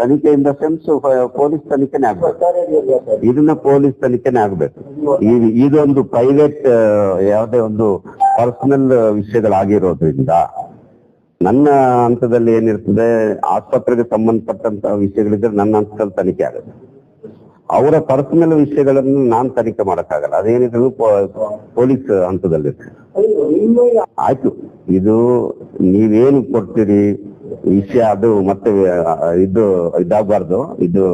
ತನಿಖೆ ತನಿಖೆ sense police ತನಿಖೆನೇ ಆಗ್ಬೇಕು. ಇದನ್ನ ಪೊಲೀಸ್ ತನಿಖೆನೇ ಆಗ್ಬೇಕು. ಇದೊಂದು ಪ್ರೈವೇಟ್ ಯಾವುದೇ ಒಂದು ಪರ್ಸನಲ್ ವಿಷಯಗಳಾಗಿರೋದ್ರಿಂದ ನನ್ನ ಹಂತದಲ್ಲಿ ಏನಿರ್ತದೆ, ಆಸ್ಪತ್ರೆಗೆ ಸಂಬಂಧಪಟ್ಟಂತ ವಿಷಯಗಳಿದ್ರೆ ನನ್ನ ಹಂತದಲ್ಲಿ ತನಿಖೆ ಆಗುತ್ತೆ. ಅವರ ಪರ್ಸನಲ್ ವಿಷಯಗಳನ್ನು ನಾನ್ ತನಿಖೆ ಮಾಡಕ್ಕಾಗಲ್ಲ. ಅದೇನಿದ್ರು ಪೊಲೀಸ್ ಹಂತದಲ್ಲಿ ಆಯ್ತು. ಇದು ನೀವೇನು ಕೊಡ್ತೀರಿ? ವಿಷಯ ಅದು ಮತ್ತೆ ಇದು ಇದಾಗಬಾರ್ದು. ಇದು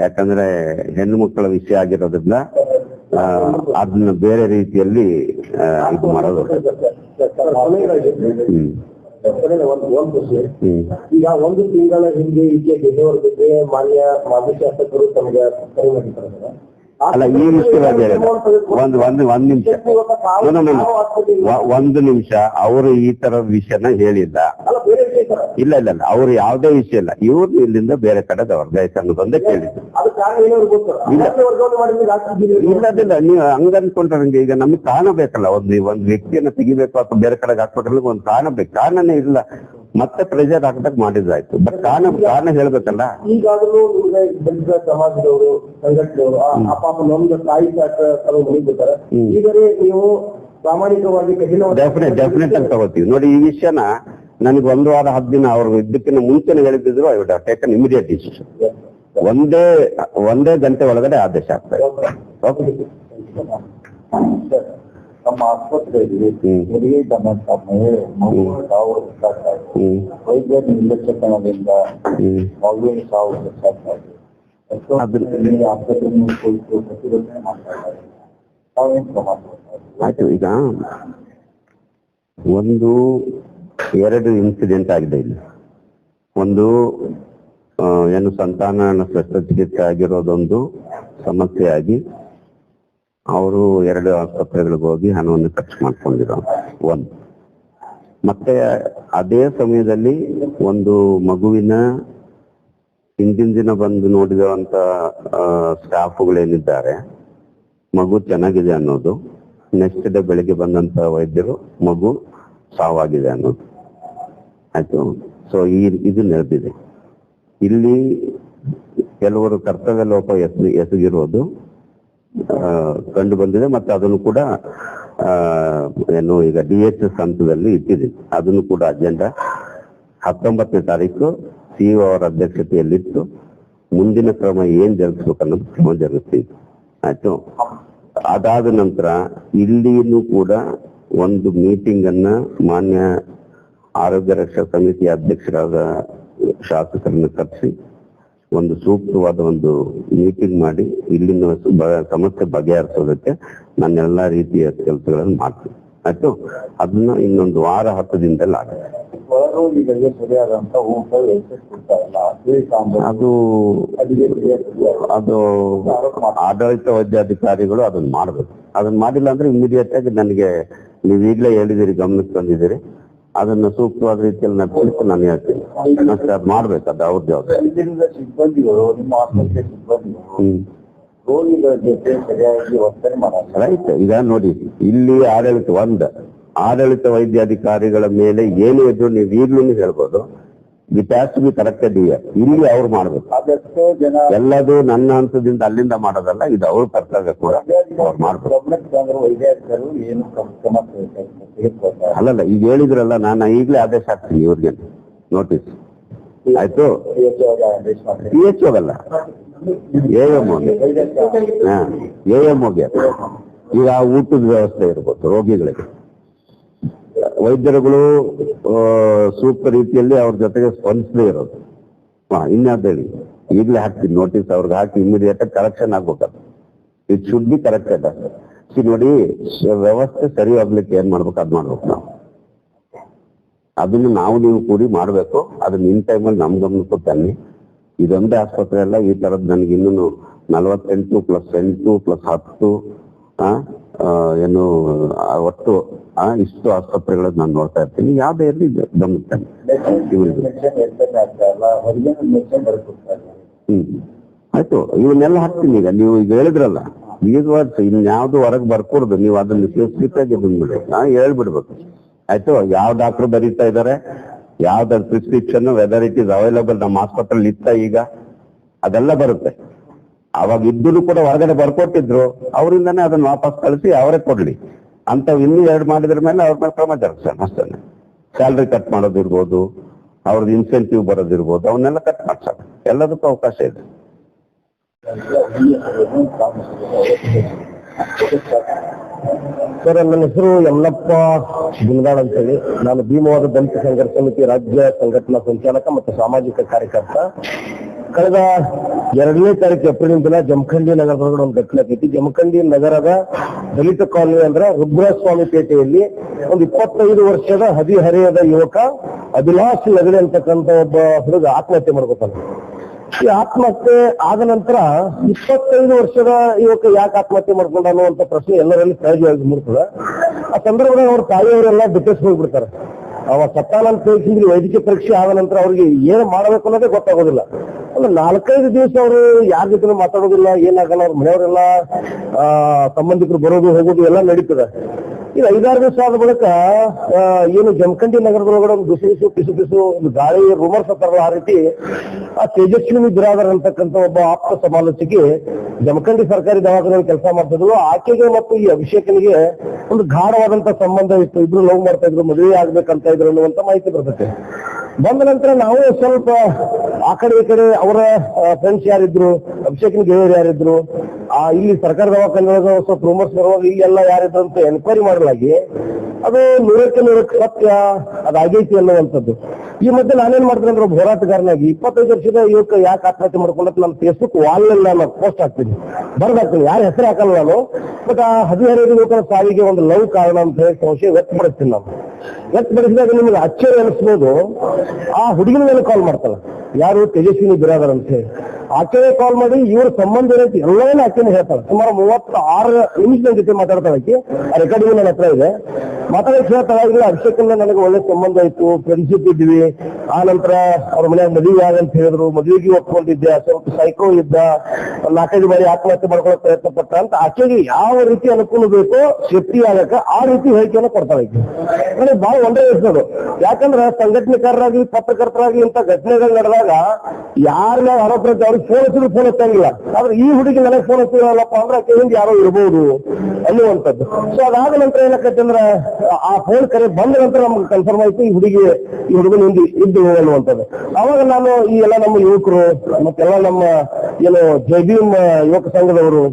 ಯಾಕಂದ್ರೆ ಹೆಣ್ಣು ಮಕ್ಕಳ ವಿಷಯ ಆಗಿರೋದ್ರಿಂದ ಅದನ್ನ ಬೇರೆ ರೀತಿಯಲ್ಲಿ ಇದು ಮಾಡೋದು. ಈಗ ಒಂದು ತಿಂಗಳ ಹಿಂದೆ ಈಚೆ ಡೆಲಿವರ್ ಬಗ್ಗೆ ಮಾನ್ಯ ಮಾಜಿ ಶಾಸಕರು ತಮಗೆ ಕರೆ ಮಾಡಿದ್ದಾರೆ ಅಲ್ಲ ಈ ವಿಷಯವಾಗಿ ಒಂದ್ ಒಂದು ಒಂದು ಒಂದ್ ನಿಮಿಷ. ಒಂದು ನಿಮಿಷ. ಅವರು ಈ ತರ ವಿಷಯನ ಹೇಳಿಲ್ಲ. ವಿಷಯ ಇಲ್ಲ ಇಲ್ಲ ಇಲ್ಲ. ಅವ್ರು ಯಾವ್ದೇ ವಿಷಯ ಇಲ್ಲ. ಇವ್ರು ಇಲ್ಲಿಂದ ಬೇರೆ ಕಡೆ ವರ್ಗಾಯಿಸಿ ಅನ್ನೋದೊಂದೇ ಕೇಳಿದ್ರು. ಹಾಕಿದ್ದೀರಿ ಇಲ್ಲದಿಲ್ಲ. ನೀವು ಹಂಗ. ಅನ್ಕೊಂಡ್ರಂಗೆ ಈಗ ನಮ್ಗೆ ಕಾಣಬೇಕಲ್ಲ ಒಂದು ಒಂದು ವ್ಯಕ್ತಿಯನ್ನ ತೆಗಿಬೇಕು ಅಥವಾ ಬೇರೆ ಕಡೆಗೆ ಹಾಕ್ಬೇಕಲ್ಲ ಒಂದು ಕಾಣಬೇಕು ಕಾರಣನೇ ಇಲ್ಲ. ಮತ್ತೆ ಪ್ರೆಷರ್ ಹಾಕದಾಗ ಮಾಡಿದ್ದಾಯ್ತು. ಬಟ್ ಕಾರಣ ಕಾರಣ ಹೇಳ್ಬೇಕಲ್ಲ? ಈಗಾಗಲೂ ನಿಮ್ಗೆ ದಲಿತ ಸಮಾಜದವರು ಸಂಘಟನೆಯವರು ಆ ಪಾಪ ನಮ್ದು ತಾಯಿ ಕೆಲವು ಮುಗಿಬಿಡ್ತಾರೆ ಹ್ಮ್. ಈಗಲೇ ನೀವು ಪ್ರಾಮಾಣಿಕವಾಗಿ ಕಠಿಣ ಡೆಫಿನೆಟ್ ಡೆಫಿನೆಟ್ ಆಗಿ ತಗೋತೀವಿ. ನೋಡಿ ಈ ವಿಷಯನ ನನಗೆ ಒಂದು ವಾರ ಹತ್ತು ದಿನ ಅವ್ರು ಇದಕ್ಕಿಂತ ಮುಂಚೆನೆ ಹೇಳಿದ್ರು I would taken immediate decision ಒಂದೇ ಒಂದೇ ಗಂಟೆ ಒಳಗಡೆ ಆದೇಶ ಆಗ್ತದೆ ಓಕೆ ನಮ್ಮ ಆಸ್ಪತ್ರೆಯಲ್ಲಿ. ಹೆರಿಗೆ ಮಹಿಳೆ ಮಗು ಸಾವು ಹೆಚ್ಚಾಗ್ತಾರೆ ಹ್ಮ್. ವೈದ್ಯರ ನಿರ್ಲಕ್ಷ್ಯತನದಿಂದ ಮಗುವಿನ ಸಾವು ಜನರಿಗೆ ಆಸ್ಪತ್ರೆಯನ್ನು ಕುರಿತು ಪ್ರತಿಭಟನೆ ಮಾಡ್ತಾ ಇದ್ದಾರೆ? ತಾವೇನ್ ಕ್ರಮ ಆಯ್ತು ಈಗ ಒಂದು ಎರಡು ಇನ್ಸಿಡೆಂಟ್ ಆಗಿದೆ ಇಲ್ಲಿ. ಒಂದು ಏನು ಸಂತಾನ ಶಸ್ತ್ರಚಿಕಿತ್ಸೆ ಆಗಿರೋದೊಂದು ಸಮಸ್ಯೆ ಆಗಿ ಅವರು ಎರಡು ಆಸ್ಪತ್ರೆಗಳಿಗೆ ಹೋಗಿ ಹಣವನ್ನು ಖರ್ಚು ಮಾಡ್ಕೊಂಡಿರೋ ಒಂದು. ಮತ್ತೆ ಅದೇ ಸಮಯದಲ್ಲಿ ಒಂದು ಮಗುವಿನ ಹಿಂದಿನ ದಿನ ಬಂದು ನೋಡಿರುವಂತ ಸ್ಟಾಫ್ಗಳೇನಿದ್ದಾರೆ, ಮಗು ಚೆನ್ನಾಗಿದೆ ಅನ್ನೋದು ನೆಕ್ಸ್ಟ್ ಡೇ ಬೆಳಿಗ್ಗೆ ಬಂದಂತ ವೈದ್ಯರು, ಮಗು ಸಾವಾಗಿದೆ ಅನ್ನೋದು. ಆಯ್ತು? ಸೊ ಈ ಇದು ನಡೆದಿದೆ ಇಲ್ಲಿ ಕೆಲವರು ಕರ್ತವ್ಯ ಲೋಪ ಎಸ್, ಎಸಗಿರೋದು ಕಂಡು ಬಂದಿದೆ ಮತ್ತೆ ಅದನ್ನು ಕೂಡ ಏನು ಈಗ ಡಿ ಎಚ್ ಎಸ್ ಹಂತದಲ್ಲಿ ಇಟ್ಟಿದೆ ಅದನ್ನು ಕೂಡ ಅಜೆಂಡಾ ಹತ್ತೊಂಬತ್ತನೇ ತಾರೀಕು ಸಿಇಒ ಅವರ ಅಧ್ಯಕ್ಷತೆಯಲ್ಲಿತ್ತು ಮುಂದಿನ ಕ್ರಮ ಏನ್ ಜರುಗಿಸ್ಬೇಕು ಅನ್ನೋದು ಕ್ರಮ ಜರುಗಿಸ್ತೀವಿ. ಆಯ್ತು? ಅದಾದ ನಂತರ ಇಲ್ಲಿನೂ ಕೂಡ ಒಂದು ಮೀಟಿಂಗ್ ಅನ್ನ ಮಾನ್ಯ ಆರೋಗ್ಯ ರಕ್ಷಾ ಸಮಿತಿಯ ಅಧ್ಯಕ್ಷರಾದ ಶಾಸಕರನ್ನ ಕರೆಸಿ ಒಂದು ಸೂಕ್ತವಾದ ಒಂದು ಮೀಟಿಂಗ್ ಮಾಡಿ ಇಲ್ಲಿನ ಸಮಸ್ಯೆ ಬಗೆಹರಿಸೋದಕ್ಕೆ ನಾನು ಎಲ್ಲಾ ರೀತಿಯ ಕೆಲಸಗಳನ್ನು ಮಾಡ್ತೀನಿ. ಆಯ್ತು? ಅದನ್ನ ಇನ್ನೊಂದು ವಾರ ಹತ್ತು ದಿನದಲ್ಲಿ ಆಗುತ್ತೆ. ಅದೇ ಅದು ಆಡಳಿತ ವೈದ್ಯಾಧಿಕಾರಿಗಳು ಅದನ್ನ ಮಾಡ್ಬೇಕು. ಅದನ್ನ ಮಾಡಿಲ್ಲ ಅಂದ್ರೆ ಇಮಿಡಿಯೇಟ್ ಆಗಿ ನನಗೆ ನೀವು ಈಗಲೇ ಹೇಳಿದಿರಿ ಗಮನಕ್ಕೆ ತಂದಿದ್ದೀರಿ. ಅದನ್ನ ಸೂಕ್ತವಾದ ರೀತಿಯಲ್ಲಿ ನಡೆಸಲಿಕ್ಕೆ ನಾನು ಹೇಳ್ತೀನಿ. ಮತ್ತೆ ಅದು ಮಾಡ್ಬೇಕು ಅದು ಅವ್ರ ಜವಾಬ್ದಾರಿ ಇದರಿಂದ ಸಿಬ್ಬಂದಿಗಳು ನಿಮ್ಮ ಆಸ್ಪತ್ರೆ ಸಿಬ್ಬಂದಿಗಳು ಹ್ಮ್. ರೋಗಿಗಳ ಜೊತೆ ಸರಿಯಾಗಿ ವರ್ತನೆ ಮಾಡಲ್ಲ. ರೈಟ್ ಈಗ ನೋಡಿ ಇಲ್ಲಿ ಆಡಳಿತ ಒಂದ್. ಆಡಳಿತ ವೈದ್ಯಾಧಿಕಾರಿಗಳ ಮೇಲೆ ಏನು ಇದ್ರು ನೀವು ಈಗ್ಲೂ ಹೇಳ್ಬೋದು it has to be corrected ಇಲ್ಲಿ ಅವ್ರು ಮಾಡ್ಬೇಕು. ಅದೆಷ್ಟೋ ಜನ ಎಲ್ಲದು ನನ್ನ ಹಂತದಿಂದ ಅಲ್ಲಿಂದ ಮಾಡೋದಲ್ಲ ಇದು ಅವ್ರ ಕರ್ತವ್ಯ ಕೂಡ. ಅವ್ರು ಮಾಡ್ಬೇಕು. ಗಮನಕ್ಕೆ ಬಂದ್ರು ವೈದ್ಯಾಧಿಕಾರಿಗಳು ಏನು ಕ್ರಮ ಕ್ರಮ ತೆಗೆದುಕೊಳ್ತಾರೆ ಅಲ್ಲಲ್ಲ ಈಗ ಹೇಳಿದ್ರಲ್ಲ ನಾನು ಈಗಲೇ ಆದೇಶ ಹಾಕ್ತೀನಿ ಇವ್ರಿಗೆ. ನೋಟಿಸ್ ಆಯ್ತು? ಪಿ ಎಚ್ ಹೋಗಲ್ಲ ಎ ಎಂ ಹೋಗಿ ಹಾ ಎ ಎಂ ಹೋಗಿ. ಈಗ ಊಟದ ವ್ಯವಸ್ಥೆ ಇರ್ಬೋದು ರೋಗಿಗಳಿಗೆ. ವೈದ್ಯರುಗಳು ಸೂಕ್ತ ರೀತಿಯಲ್ಲಿ ಅವ್ರ ಜೊತೆಗೆ ಸ್ಪಂದಿಸದೇ ಇರೋದು. ಹಾ ಇನ್ಯಾವ್ದು ಹೇಳಿ? ಈಗಲೇ ಹಾಕ್ತೀನಿ ನೋಟಿಸ್ ಅವ್ರಿಗೆ ಹಾಕಿ immediate correction ಆಗ್ಬೇಕದು. It should be corrected see ನೋಡಿ ವ್ಯವಸ್ಥೆ ಸರಿ ಆಗ್ಲಿಕ್ಕೆ ಏನ್ ಮಾಡ್ಬೇಕು ಅದ್ ಮಾಡ್ಬೇಕು ನಾವು. ಅದನ್ನು ನಾವು ನೀವು ಕೂಡಿ ಮಾಡಬೇಕು. ಅದು ಇನ್ ಟೈಮಲ್ಲಿ ನಮ್ ಗಮನಕ್ಕೂ ತನ್ನಿ ಇದೊಂದೇ ಆಸ್ಪತ್ರೆ ಅಲ್ಲ ಈ ತರದ್ ನನಗೆ ಇನ್ನೂ ನಲವತ್ತೆಂಟು ಪ್ಲಸ್ ಎಂಟು ಪ್ಲಸ್ ಹತ್ತು ಆ, ಏನು ಒಟ್ಟು ಇಷ್ಟು ಆಸ್ಪತ್ರೆಗಳನ್ನ ನಾನು ನೋಡ್ತಾ ಇರ್ತೀನಿ. ಯಾವ್ದೇ ಇರಲಿ ಗಮನಿಸ್ತೇನೆ. ಹ್ಮ್. ಆಯ್ತು ಇವನ್ನೆಲ್ಲ ಹಾಕ್ತೀನಿ ಈಗ. ನೀವು ಈಗ ಹೇಳಿದ್ರಲ್ಲ ಈಗ ಇನ್ಯಾವ್ದು ಹೊರಗೆ ಬರ್ಕೊಡ್ದು ನೀವು ಅದನ್ನ ಸ್ಪೆಸಿಫಿಕ್ ಆಗಿ ಬಂದ್ಬಿಡಿ. ನಾ ಹೇಳ್ಬಿಡ್ಬೇಕು. ಆಯ್ತು, ಯಾವ ಡಾಕ್ಟರ್ ಬರೀತಾ ಇದಾರೆ, ಯಾವ್ದಾದ್ರು prescription whether it is available ನಮ್ಮ ಆಸ್ಪತ್ರೆಯಲ್ಲಿ ಇತ್ತ ಈಗ, ಅದೆಲ್ಲ ಬರುತ್ತೆ. ಅವಾಗ ಇದ್ದು ಕೂಡ ಹೊರಗಡೆ ಬರ್ಕೊಟ್ಟಿದ್ರು, ಅವರಿಂದನೇ ಅದನ್ನ ವಾಪಸ್ ಕಳಿಸಿ ಅವರೇ ಕೊಡ್ಲಿ. ಅಂತ ಇನ್ನು ಎರಡು ಮಾಡಿದ್ರ ಮೇಲೆ ಅವ್ರ ಮೇಲೆ ಕ್ರಮ ಜರುಗಿಸ್ತಾನೆ ಅಷ್ಟೇ. ಸ್ಯಾಲ್ರಿ ಕಟ್ ಮಾಡೋದಿರ್ಬೋದು, ಅವ್ರದ್ದು ಇನ್ಸೆಂಟಿವ್ ಬರೋದಿರ್ಬೋದು, ಅವನ್ನೆಲ್ಲ ಕಟ್ ಮಾಡ್ಸೋಣ. ಎಲ್ಲದಕ್ಕೂ ಅವಕಾಶ ಇದೆ. ಸರ್ ನನ್ನ ಹೆಸರು ಯಮನಪ್ಪ ಅಂತ ಅಂತೇಳಿ. ನಾನು ಭೀಮವಾದ ದಲಿತ ಸಂಘರ್ಷ ಸಮಿತಿ ರಾಜ್ಯ ಸಂಘಟನಾ ಸಂಚಾಲಕ ಮತ್ತು ಸಾಮಾಜಿಕ ಕಾರ್ಯಕರ್ತ. ಕಳೆದ ಎರಡನೇ ತಾರೀಕು ಏಪ್ರಿಲ್ ದಿನ ಜಮಖಂಡಿ ನಗರದೊಳಗಡೆ ಒಂದು ಘಟನೆ ಆಗೈತಿ ಜಮಖಂಡಿ ನಗರದ ದಲಿತ ಕಾಲೋನಿ ಅಂದ್ರೆ ರುದ್ರಸ್ವಾಮಿ ಪೇಟೆಯಲ್ಲಿ ಒಂದು ಇಪ್ಪತ್ತೈದು ವರ್ಷದ ಹದಿಹರೆಯದ ಯುವಕ ಅಭಿಲಾಷ್ ನಗಡಿ ಅಂತಕ್ಕಂತ ಒಬ್ಬ ಹುಡುಗ ಆತ್ಮಹತ್ಯೆ ಮಾಡ್ಕೊತಾನೆ. ಈ ಆತ್ಮಹತ್ಯೆ ಆದ ನಂತರ ಇಪ್ಪತ್ತೈದು ವರ್ಷದ ಯುವಕ ಯಾಕೆ ಆತ್ಮಹತ್ಯೆ ಮಾಡ್ಕೊಂಡ ಅನ್ನುವಂತ ಪ್ರಶ್ನೆ ಎಲ್ಲರಲ್ಲಿ ಸಹಜವಾಗಿ ಮೂಡ್ತದೆ. ಆ ಸಂದರ್ಭದಲ್ಲಿ ಅವ್ರ ತಾಯಿಯವರೆಲ್ಲ ಡಿಪ್ರೆಸ್ ಹೋಗ್ಬಿಡ್ತಾರೆ. ಅವ ಸತ್ತಾನಂತ ತಿಳಿಸಿದ್ರೆ ವೈದ್ಯಕೀಯ ಪರೀಕ್ಷೆ ಆದ ನಂತರ ಅವ್ರಿಗೆ ಏನು ಮಾಡಬೇಕು ಅನ್ನೋದೇ ಗೊತ್ತಾಗೋದಿಲ್ಲ. ಒಂದು ನಾಲ್ಕೈದು ದಿವಸ ಅವರು ಯಾರ ಜೊತೆ ಮಾತಾಡೋದಿಲ್ಲ ಏನಾಗಲ್ಲ ಅವ್ರ ಮನೆಯವರೆಲ್ಲ ಆ, ಸಂಬಂಧಿಕರು ಬರೋದು ಹೋಗೋದು ಎಲ್ಲ ನಡೀತದೆ. ಈಗ ಐದಾರು ದಿವಸ ಆದ ಬಳಿಕ ಏನು ಜಮಖಂಡಿ ನಗರದೊಳಗಡೆ ಒಂದು ಬಿಸಿ ಬಿಸಿ, ಪಿಸು ಪಿಸು, ಒಂದು ಗಾಳಿ ರೂಮರ್ಸ್ ಹತ್ತಾರಲ್ಲ ಆ ರೀತಿ, ಆ ತೇಜಸ್ವಿನಿ ಬಿರಾದರ್ ಅಂತಕ್ಕಂಥ ಒಬ್ಬ ಆಪ್ತ ಸಮಾಲೋಚಕಿ ಜಮಖಂಡಿ ಸರ್ಕಾರಿ ದವಾಖಾನೆಯಲ್ಲಿ ಕೆಲಸ ಮಾಡ್ತಿದ್ರು. ಆಕೆಗೆ ಮತ್ತು ಈ ಅಭಿಷೇಕನಿಗೆ ಒಂದು ಗಾಢವಾದಂತ ಸಂಬಂಧ ಇತ್ತು ಇಬ್ರು ಲವ್ ಮಾಡ್ತಾ ಇದ್ರು, ಮದುವೆ ಆಗ್ಬೇಕಂತ ಇದ್ರು ಅನ್ನುವಂತ ಮಾಹಿತಿ ಬರ್ತೈತೆ ಬಂದ ನಂತರ ನಾವು ಸ್ವಲ್ಪ ಆ ಕಡೆ ಈ ಕಡೆ ಅವರ ಫ್ರೆಂಡ್ಸ್ ಯಾರಿದ್ರು, ಅಭಿಷೇಕನ ಗೆಳೆಯರು ಯಾರಿದ್ರು, ಆ, ಇಲ್ಲಿ ಸರ್ಕಾರ ದವಾಖಾನೆ ಒಳಗೆ ಸ್ವಲ್ಪ ರೂಮರ್ಸ್ ಬರುವಾಗ ಎಲ್ಲ ಯಾರಿದ್ರು ಅಂತ ಎನ್ಕ್ವೈರಿ ಮಾಡಲಾಗಿ ಅದು ನೂರಕ್ಕೆ ನೂರಕ್ಕೆ ಸತ್ಯ ಅದಾಗೈತಿ ಅನ್ನುವಂಥದ್ದು. ಈ ಮಧ್ಯೆ ನಾನೇನ್ ಮಾಡ್ತೀನಿ ಅಂದ್ರೆ ಒಬ್ಬ ಹೋರಾಟಗಾರನಾಗಿ ಇಪ್ಪತ್ತೈದು ವರ್ಷದ ಯುವಕ ಯಾಕೆ ಆತ್ಮಹತ್ಯೆ ಮಾಡ್ಕೊಂಡಂತ ನಮ್ಮ ಫೇಸ್ಬುಕ್ ವಾಲ್ ನಾನು ಪೋಸ್ಟ್ ಹಾಕ್ತೀನಿ. ಬರ್ದಾಕ್ತೀನಿ. ಯಾರ ಹೆಸರು ಹಾಕಲ್ಲ ನಾನು? ಬಟ್ ಆ ಹದಿನೈದು ಯುವಕರ ಸಾವಿಗೆ ಒಂದು ಲವ್ ಕಾರಣ ಅಂತ ಹೇಳಿ ಸಂಶಯ ವ್ಯಕ್ತಪಡಿಸ್ತೀನಿ ನಾನು. ವ್ಯಕ್ತಪಡಿಸಿದಾಗ ನಿಮಗೆ ಅಚ್ಚರಿ ಅನಿಸ್ಬೋದು. ಆ ಹುಡುಗಿನ ಮೇಲೆ ಕಾಲ್ ಮಾಡ್ತಾರ ಯಾರು? ತೇಜಸ್ವಿನಿ ಬಿರಾದರ್ ಅಂತ ಹೇಳಿ. ಆಕೆಗೆ ಕಾಲ್ ಮಾಡಿ, ಇವ್ರ ಸಂಬಂಧ ಏನೈತಿ ಎಲ್ಲವೇ ಆಕೆನೇ ಹೇಳ್ತಾಳೆ. ಸುಮಾರು ಮೂವತ್ತ ಆರು ನಿಮಿಷ ನನ್ನ ಜೊತೆ ಮಾತಾಡ್ತಾಳೆ ಆಕೆ. ಆ ರೆಕಾರ್ಡಿಂಗ್ ನನ್ನ ಹತ್ರ ಇದೆ. ಮಾತಾಡಕ್ಕೆ ಹೇಳ್ತಾಳೆ, ಇಲ್ಲ ಅಭಿಷೇಕಂದ ನನಗೆ ಒಳ್ಳೆ ಸಂಬಂಧ ಇತ್ತು ಫ್ರೆಂಡ್ಶಿಪ್ ಇದ್ವಿ. ಆ ನಂತರ ಅವ್ರ ಮನ್ಯಾಗ ಮದುವೆ ಆಗಂತ ಹೇಳಿದ್ರು. ಮದುವೆಗೆ ಒಪ್ಕೊಂಡಿದ್ದೆ, ಸ್ವಲ್ಪ ಸೈಕೋ ಇದ್ದ. ನಾಲ್ಕೈದು ಬಾರಿ ಆತ್ಮಹತ್ಯೆ ಮಾಡ್ಕೊಳಕ್ ಪ್ರಯತ್ನ ಪಟ್ಟ ಅಂತ ಆಕೆಗೆ ಯಾವ ರೀತಿ ಅನುಕೂಲ ಬೇಕೋ, ಶಕ್ತಿ ಆಗಕ ಆ ರೀತಿ ಹೇಳಿಕೆಯನ್ನು ಕೊಡ್ತಾಳೆ ಆಕೆ. ನನಗೆ ಬಹಳ ಒಂದೇ ಅನಿಸ್ತದು ಯಾಕಂದ್ರೆ ಸಂಘಟನೆಕಾರರಾಗಿ ಪತ್ರಕರ್ತರಾಗಿ ಇಂಥ ಘಟನೆಗಳು ನಡೆದಾಗ ಯಾರ ಆರೋಪ ಅವ್ರಿಗೆ ಫೋನ್ ಹಚ್ಚಿದ್ರು ಫೋನ್ ಹಚ್ಚಂಗಿಲ್ಲ. ಆದ್ರೆ ಈ ಹುಡುಗಿ ನನಗೆ ಫೋನ್ ಹಚ್ಚಿರಲ್ಲಪ್ಪ ಅಂದ್ರೆ ಆಕೆ ಹಿಂದೆ ಯಾರೋ ಇರ್ಬೋದು ಅನ್ನುವಂಥದ್ದು. ಸೊ ಅದಾದ ನಂತರ ಏನಾಕೈತೆ ಅಂದ್ರೆ, ಆ ಫೋನ್ ಕರೆ ಬಂದ ನಂತರ ನಮ್ಗೆ ಕನ್ಫರ್ಮ್ ಆಯ್ತು ಈ ಹುಡುಗಿ, ಈ ಹುಡುಗನ ಹಿಂದಿ ಇದ್ದು ಅನ್ನುವಂಥದ್ದು. ಅವಾಗ ನಾನು ಈ ಎಲ್ಲ ನಮ್ಮ ಯುವಕರು, ಮತ್ತೆಲ್ಲ ನಮ್ಮ ಏನು ಜೈಬೀಮ್ ಯುವಕ ಸಂಘದವರು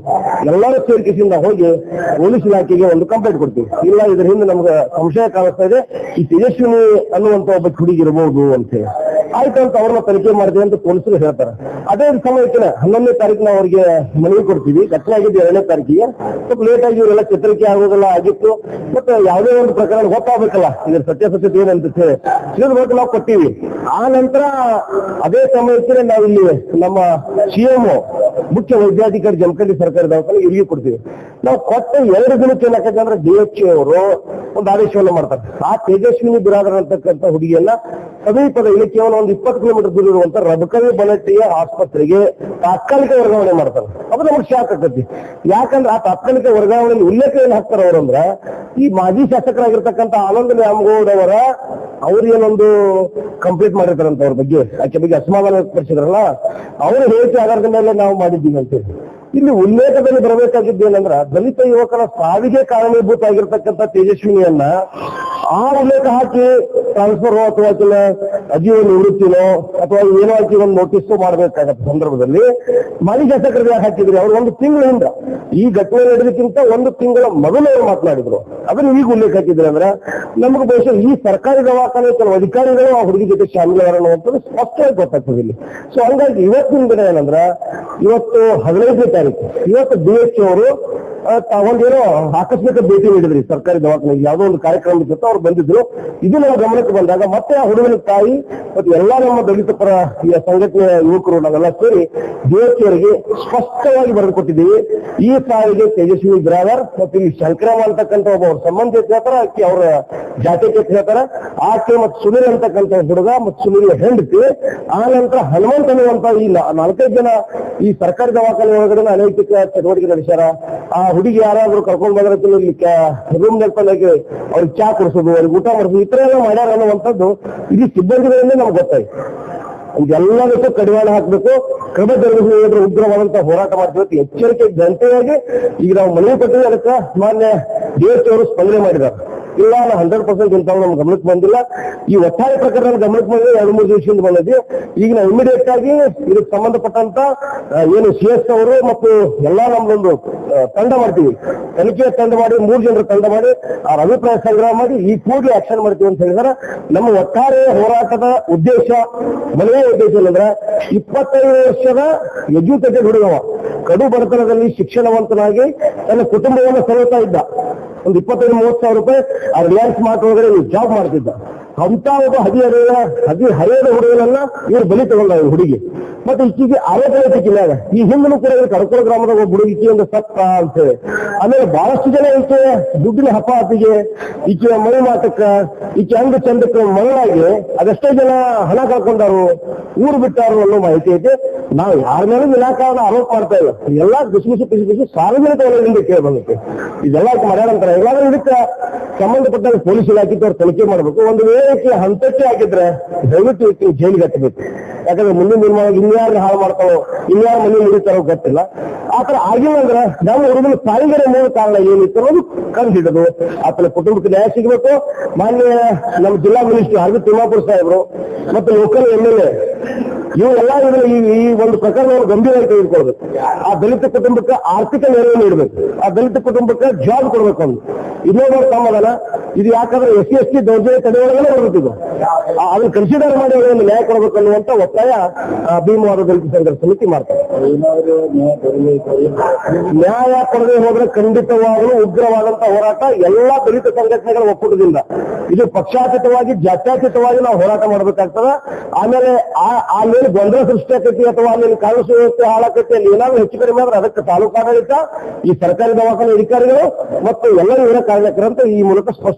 ಎಲ್ಲರೂ ಸೇರ್ಕಿಸಿಂದ ಹೋಗಿ ಪೊಲೀಸ್ ಇಲಾಖೆಗೆ ಒಂದು ಕಂಪ್ಲೇಂಟ್ ಕೊಡ್ತೀವಿ. ಇಲ್ಲ, ಇದ್ರ ಹಿಂದೆ ನಮ್ಗೆ ಸಂಶಯ ಕಾಣಿಸ್ತಾ ಇದೆ. ಈ ತೇಜಸ್ವಿನಿ ಅನ್ನುವಂತ ಒಬ್ಬ ಹುಡುಗಿ ಇರಬಹುದು ಅಂತ ಹೇಳಿ. ಆಯ್ತು ಅಂತ ಅವ್ರನ್ನ ತನಿಖೆ ಮಾಡಿದೆ ಅಂತ ಪೊಲೀಸರು ಹೇಳ್ತಾರೆ. ಅದೇ ಸಮಯಕ್ಕೆ ಹನ್ನೊಂದನೇ ತಾರೀಕು ನಾವು ಅವ್ರಿಗೆ ಮನವಿ ಕೊಡ್ತೀವಿ. ಘಟನೆ ಆಗಿದ್ದು ಎರಡನೇ ತಾರೀಕಿಗೆ ಸ್ವಲ್ಪ ಲೇಟ್ ಆಗಿ ಇವರೆಲ್ಲ ಚೇತರಿಕೆ ಆಗೋದೆಲ್ಲ ಆಗಿತ್ತು. ಮತ್ತೆ ಯಾವುದೇ ಒಂದು ಪ್ರಕರಣ ಗೊತ್ತಾಗಬೇಕಲ್ಲ. ಇದ್ರ ಸತ್ಯಾಸತ್ಯತೆ ಏನಂತ ಹೇಳಿ. ತಿಳಿದ್ಬೇಕು ನಾವು ಕೊಟ್ಟಿವಿ. ಆ ನಂತರ ಅದೇ ಸಮಯಕ್ಕೆ ನಾವು ಇಲ್ಲಿ ನಮ್ಮ ಸಿಎಂ ಮುಖ್ಯ ವೈದ್ಯಾಧಿಕಾರಿ ಜಮಖಂಡಿ ಸರ್ಕಾರಿ ದವಾಖಾನೆ ಕೊಡ್ತೀವಿ. ನಾವು ಕೊಟ್ಟ ಎರಡು ದಿನಕ್ಕೆ ಏನಾಕತ್ತೆ ಅಂದ್ರೆ ಎಚ್ ಅವರು ಒಂದು ಆದೇಶವನ್ನು ಮಾಡ್ತಾರೆ. ಆ ತೇಜಸ್ವಿನಿ ಬಿರಾದರ್ ಅಂತಕ್ಕಂಥ ಹುಡುಗಿಯನ್ನ ಸಮೀಪದ ಇಲ್ಲಿ ಕೇವಲ ಒಂದು ಇಪ್ಪತ್ತು ಕಿಲೋಮೀಟರ್ ದೂರ ಇರುವಂತ ರಬಕವಿ ಬಲಟ್ಟಿಯ ಆಸ್ಪತ್ರೆಗೆ ತಾತ್ಕಾಲಿಕ ವರ್ಗಾವಣೆ ಮಾಡ್ತಾರೆ. ಅದು ನಮ್ಗೆ ಶಾಕ್ ಆಗ್ತೈತಿ ಯಾಕಂದ್ರೆ ಆ ತಾತ್ಕಾಲಿಕ ವರ್ಗಾವಣೆಯಲ್ಲಿ ಉಲ್ಲೇಖ ಏನ್ ಹಾಕ್ತಾರ ಅವ್ರಂದ್ರ ಈ ಮಾಜಿ ಶಾಸಕರಾಗಿರ್ತಕ್ಕಂಥ ಆನಂದ ನ್ಯಾಮಗೌಡ್ ಅವರ ಏನೊಂದು ಕಂಪ್ಲೀಟ್ ಮಾಡಿರ್ತಾರಂತ ಅವ್ರ ಬಗ್ಗೆ, ಆಕೆ ಬಗ್ಗೆ ಅಸಮಾಧಾನ ವ್ಯಕ್ತಪಡಿಸಿದ್ರಲ್ಲ, ಅವ್ರ ಹೇಳಿಕೆ ಆಧಾರದ ಮೇಲೆ ನಾವು ಮಾಡಿದ್ದೀವಿ ಅಂತೇಳಿ. ಇಲ್ಲಿ ಉಲ್ಲೇಖದಲ್ಲಿ ಬರಬೇಕಾಗಿದ್ದೇನಂದ್ರ ದಲಿತ ಯುವಕರ ಸಾವಿಗೆ ಕಾರಣೀಭೂತ ಆಗಿರ್ತಕ್ಕಂಥ ತೇಜಸ್ವಿನಿಯನ್ನ ಆ ಉಲ್ಲೇಖ ಹಾಕಿ ಟ್ರಾನ್ಸ್ಫರ್ ಅಥವಾ ಕೆಲ ಅಜೀವ ನಿವೃತ್ತಿನೋ ಅಥವಾ ಏನೋ ಆಕಿ ಒಂದು ನೋಟಿಸ್ ಮಾಡಬೇಕಾಗತ್ತ ಸಂದರ್ಭದಲ್ಲಿ ಮನೆ ಯಾಕೆ ಹಾಕಿದ್ರಿ? ಅವ್ರು ಒಂದು ತಿಂಗಳಿಂದ ಈ ಘಟನೆ ನಡೆದಕ್ಕಿಂತ ಒಂದು ತಿಂಗಳ ಮೊದಲು ಅವರು ಮಾತನಾಡಿದ್ರು. ಅದನ್ನ ಈಗ ಉಲ್ಲೇಖ ಹಾಕಿದ್ರೆ ಅಂದ್ರೆ ನಮಗೆ ಬಹುಶಃ ಈ ಸರ್ಕಾರಿ ದವಾಖಾನೆ ಕೆಲವು ಅಧಿಕಾರಿಗಳು ಆ ಹುಡುಗಿ ಜೊತೆ ಶಾಮಿಲಾರ ಅನ್ನುವಂಥದ್ದು ಸ್ಪಷ್ಟವಾಗಿ ಗೊತ್ತಾಗ್ತದೆ ಇಲ್ಲಿ. ಸೊ ಹಂಗಾಗಿ ಇವತ್ತಿನ ದಿನ ಏನಂದ್ರ, ಇವತ್ತು ಹದಿನೈದನೇ ತಾರೀಕು, ಇವತ್ತು ಡಿ ಎಚ್ ಅವರು ಒಂದೇನೋ ಆಕಸ್ಮಿಕ ಭೇಟಿ ನೀಡಿದ್ರಿ ಸರ್ಕಾರಿ ದವಾಖಾನೆಗೆ, ಯಾವುದೋ ಒಂದು ಕಾರ್ಯಕ್ರಮ ಇತ್ತು ಅವ್ರು ಬಂದಿದ್ರು. ಇದು ನಮ್ಮ ಗಮನಕ್ಕೆ ಬಂದಾಗ ಮತ್ತೆ ಆ ಹುಡುಗನ ತಾಯಿ ಮತ್ತೆ ಎಲ್ಲಾ ನಮ್ಮ ದಲಿತ ಪರ ಈ ಸಂಘಟನೆಯ ಯುವಕರು ನಾವೆಲ್ಲ ಸೇರಿ ದೇವತೆಯವರಿಗೆ ಸ್ಪಷ್ಟವಾಗಿ ಬರೆದು ಕೊಟ್ಟಿದ್ದೀವಿ. ಈ ತಾಯಿಗೆ ತೇಜಸ್ವಿ ಬ್ರಾದರ್ ಮತ್ತೆ ಈ ಶಂಕರಮ್ಮ ಅಂತಕ್ಕಂಥ ಒಬ್ಬ ಅವ್ರ ಸಂಬಂಧ ಹೇಳ್ತಾರ. ಆಕೆ ಅವರ ಅಂತ ಹೇಳ್ತಾರ. ಆಕೆ ಮತ್ತೆ ಸುನಿಲ್ ಅಂತಕ್ಕಂಥ ಹುಡುಗ ಮತ್ತೆ ಸುನಿಲ್ ಹೆಂಡತಿ. ಆ ನಂತರ ಹನುಮಂತ ಅನ್ನುವಂತ ಈ ನಾಲ್ಕೈದು ಜನ ಈ ಸರ್ಕಾರಿ ದವಾಖಾನೆ ಒಳಗಡೆ ಅನೈತಿಕ ಚಟುವಟಿಕೆ ನಡೆಸ್ಯಾರ ಆ ಹುಡುಗಿ ಯಾರಾದ್ರೂ ಕರ್ಕೊಂಡ್ ಬಂದ್ರೆ ರೂಮ್ನಲ್ಲಿ ಅವ್ರಿಗೆ ಚಾ ಕೊಡಿಸೋದು ಅವ್ರಿಗೆ ಊಟ ಮಾಡಿಸೋದು ಈ ತರ ಎಲ್ಲ ಮಾಡ್ಯಾರ ಅನ್ನುವಂಥದ್ದು ಇಲ್ಲಿ ಸಿಬ್ಬಂದಿಗಳಿಂದ ನಮ್ಗೆ ಗೊತ್ತಾಯ್ತು. ಇದೆಲ್ಲದಕ್ಕೂ ಕಡಿವಾಣ ಹಾಕಬೇಕು. ಕ್ರಮ ಜರುಗಿಸುವುದರ ಉಗ್ರವಾದಂತಹ ಹೋರಾಟ ಮಾಡ್ತೀವಿ ಎಚ್ಚರಿಕೆ ಗಂಟೆಯಾಗಿ ಈಗ ನಾವು ಮನವಿ ಕೊಟ್ಟಿವಿ ಅದಕ್ಕೆ ಮಾನ್ಯ ದೇವಸ್ಥೆಯವರು ಸ್ಪಂದನೆ ಮಾಡಿದ್ದಾರೆ. ಇಲ್ಲ ಅಲ್ಲ ಹಂಡ್ರೆಡ್ ಪರ್ಸೆಂಟ್ ಇಂಥವು ನಮ್ಮ ಗಮನಕ್ಕೆ ಬಂದಿಲ್ಲ. ಈ ಒತ್ತಾಯ ಪ್ರಕರಣ ಗಮನಕ್ಕೆ ಬಂದಿದೆ ಎರಡು ಮೂರು ದಿವಸದಿಂದ ಬಂದಿದೆ ಈಗ ನಾವು ಇಮಿಡಿಯೇಟ್ ಆಗಿ ಇದಕ್ಕೆ ಸಂಬಂಧಪಟ್ಟಂತ ಏನು ಸಿ ಎಸ್ ಅವರು ಮತ್ತು ಎಲ್ಲಾ ನಮ್ದೊಂದು ಆ, ತಂಡ ಮಾಡ್ತೀವಿ. ತನಿಖೆ ತಂಡ ಮಾಡಿ ಮೂರು ಜನರ ತಂಡ ಮಾಡಿ ಅವ್ರ ಅಭಿಪ್ರಾಯ ಸಂಗ್ರಹ ಮಾಡಿ ಈ ಕೂಡಲೇ ಆಕ್ಷನ್ ಮಾಡ್ತೀವಿ ಅಂತ ಹೇಳಿದ್ರೆ. ನಮ್ಮ ಒಟ್ಟಾರೆ ಹೋರಾಟದ ಉದ್ದೇಶ ಮನೆಯ ಉದ್ದೇಶ ಏನಂದ್ರೆ ಇಪ್ಪತ್ತೈದು ವರ್ಷದ ಎಜುಕೇಟೆಡ್ ಹುಡುಗವ ಕಡು ಬಡತನದಲ್ಲಿ ಶಿಕ್ಷಣವಂತನಾಗಿ ತನ್ನ ಕುಟುಂಬವನ್ನು ಸಲುತ್ತಾ ಇದ್ದ. ಒಂದು ಇಪ್ಪತ್ತೈದು, ಮೂವತ್ತು ಸಾವಿರ ರೂಪಾಯಿ ಆ ರಿಲಯನ್ಸ್ ಮಾರ್ಟ್ ಒಳಗಡೆ ಜಾಬ್ ಮಾಡ್ತಿದ್ದ. ಅಂತ ಒಬ್ಬ ಹದಿಹರೆಯ ಹದಿ ಹರಿಯದ ಹುಡುಗನನ್ನ ಇವ್ರು ಬಲಿ ತಗೊಂಡ ಹುಡುಗಿ. ಮತ್ತೆ ಇಚ್ಚಿಗೆ ಆರೋಪ ಐತಿ ಈ ಹಿಂದೂ ಕೂಡ ಕಡಕೋಳ ಗ್ರಾಮದ ಒಬ್ಬ ಹುಡುಗಿ ಒಂದು ಸತ್ತ ಅಂತ ಹೇಳಿ. ಆಮೇಲೆ ಬಹಳಷ್ಟು ಜನ ಈಚೆ ದುಡ್ಡಿನ ಹಪಾತಿಗೆ ಈಚೆ ಮೈ ಮಾತಕ್ಕ ಈಚೆ ಅಂಗ ಚಂದಕ್ಕೆ ಮರಳಾಗಿ ಅದೆಷ್ಟೋ ಜನ ಹಣ ಕಳ್ಕೊಂಡಾರು, ಊರು ಬಿಟ್ಟಾರು ಅನ್ನೋ ಮಾಹಿತಿ ಐತಿ. ನಾವು ಯಾರ ಮೇಲೂ ವಿನಾಕಾರಣ ಆರೋಪ ಮಾಡ್ತಾ ಇಲ್ಲ. ಎಲ್ಲಾ ಬಿಸಿ ಬಿಸಿ ಬಿಸಿ ಬಿಸಿ ಸಾರ್ವಜನಿಕ ವಲಯದಿಂದ ಕೇಳಿ ಇದೆಲ್ಲ ಮಾಡ್ಯಾರ ಅಂತಾರೆ? ಇಲ್ಲಾಂದ್ರೆ ಇದಕ್ಕೆ ಸಂಬಂಧಪಟ್ಟ ಪೊಲೀಸ್ ಇಲಾಖೆದವ್ರು ತನಿಖೆ ಮಾಡಬೇಕು. ಒಂದು ವೇಳೆ ಹಂತಕ್ಕೆ ಹಾಕಿದ್ರೆ ದಯವಿಟ್ಟು ವ್ಯಕ್ತಿ ಜೈಲಿಗೆ ಹತ್ತಬೇಕು ಯಾಕಂದ್ರೆ ಮುಂದಿನ ನಿರ್ಮಾಣ ಇನ್ಯಾರು ಹಾಳು ಮಾಡ್ತಾರೋ, ಇನ್ಯಾರು ಮನೆ ಮುಡಿತಾರೋ ಗೊತ್ತಿಲ್ಲ. ಆ ತರ ಆಗಿಲ್ಲ ಅಂದ್ರೆ ನಮ್ಮ ಹುಡುಗನ ಸಾವಿಗೆ ಮೂಲ ಕಾರಣ ಏನಿತ್ತು ಅನ್ನೋದು ಕಂಡು ಹಿಡಿದು. ಆತನ ಕುಟುಂಬಕ್ಕೆ ನ್ಯಾಯ ಸಿಗಬೇಕು. ಮಾನ್ಯ ನಮ್ಮ ಜಿಲ್ಲಾ ಮಿನಿಸ್ಟರ್ ಅರವಿಂದ್ ತಿಮ್ಮಾಪುರ ಸಾಹೇಬರು ಮತ್ತು ಲೋಕಲ್ ಎಂ ಎಲ್ ಎ ಇವರೆಲ್ಲ ಎಲ್ಲಾ ಈ ಒಂದು ಪ್ರಕರಣವನ್ನು ಗಂಭೀರವಾಗಿ ತೆಗೆದುಕೊಳ್ಬೇಕು ಆ ದಲಿತ ಕುಟುಂಬಕ್ಕೆ ಆರ್ಥಿಕ ನೆರವು ನೀಡಬೇಕು. ಆ ದಲಿತ ಕುಟುಂಬಕ್ಕೆ ಜಾಬ್ ಕೊಡ್ಬೇಕು ಅಂತ ಇನ್ನೊಂದು ಸಮಾಧಾನ ಇದು ಯಾಕಂದ್ರೆ ಎಸ್ ಸಿ, ಎಸ್ ಟಿ ದೌರ್ಜನ್ಯ ತಡೆಯೊಳಗಡೆ ಬರುತ್ತಿದ್ದು ಅದನ್ನ ಕನ್ಸಿಡರ್ ಮಾಡಿ ಒಂದು ನ್ಯಾಯ ಕೊಡಬೇಕು ಅನ್ನುವಂತ ಒತ್ತಾಯ ಭೀಮವಾದ ದಲಿತ ಸಂಘರ್ಷ ಸಮಿತಿ ಮಾಡ್ತಾರೆ. ನ್ಯಾಯ ಕೊಡದೆ ಹೋದ್ರೆ ಖಂಡಿತವಾಗಲೂ ಉಗ್ರವಾದಂತ ಹೋರಾಟ ಎಲ್ಲಾ ದಲಿತ ಸಂಘಟನೆಗಳ ಒಕ್ಕೂಟದಿಂದ. ಇದು ಪಕ್ಷಾತೀತವಾಗಿ, ಜಾತ್ಯಾತೀತವಾಗಿ ನಾವು ಹೋರಾಟ ಮಾಡಬೇಕಾಗ್ತದ. ಆಮೇಲೆ ಆ ಆ ಮೇಲೆ ಗೊಂದಲ ಸೃಷ್ಟಿ ಆಕೈತಿ ಅಥವಾ ಅಲ್ಲಿ ಕಾನೂನು ಸುವ್ಯವಸ್ಥೆ ಹಾಳಾಕೈತಿ ಅಲ್ಲಿ ಏನಾದ್ರು ಹೆಚ್ಚು ಕಡಿಮೆ ಆದ್ರೆ ಅದಕ್ಕೆ ತಾಲೂಕು ಆಡಳಿತ ಈ ಸರ್ಕಾರಿ ದವಾಖಾನೆ ಅಧಿಕಾರಿಗಳು ಮತ್ತು ಎಲ್ಲ ಇವರ ಈ ಮೂಲಕ ಸ್ಪಷ್ಟ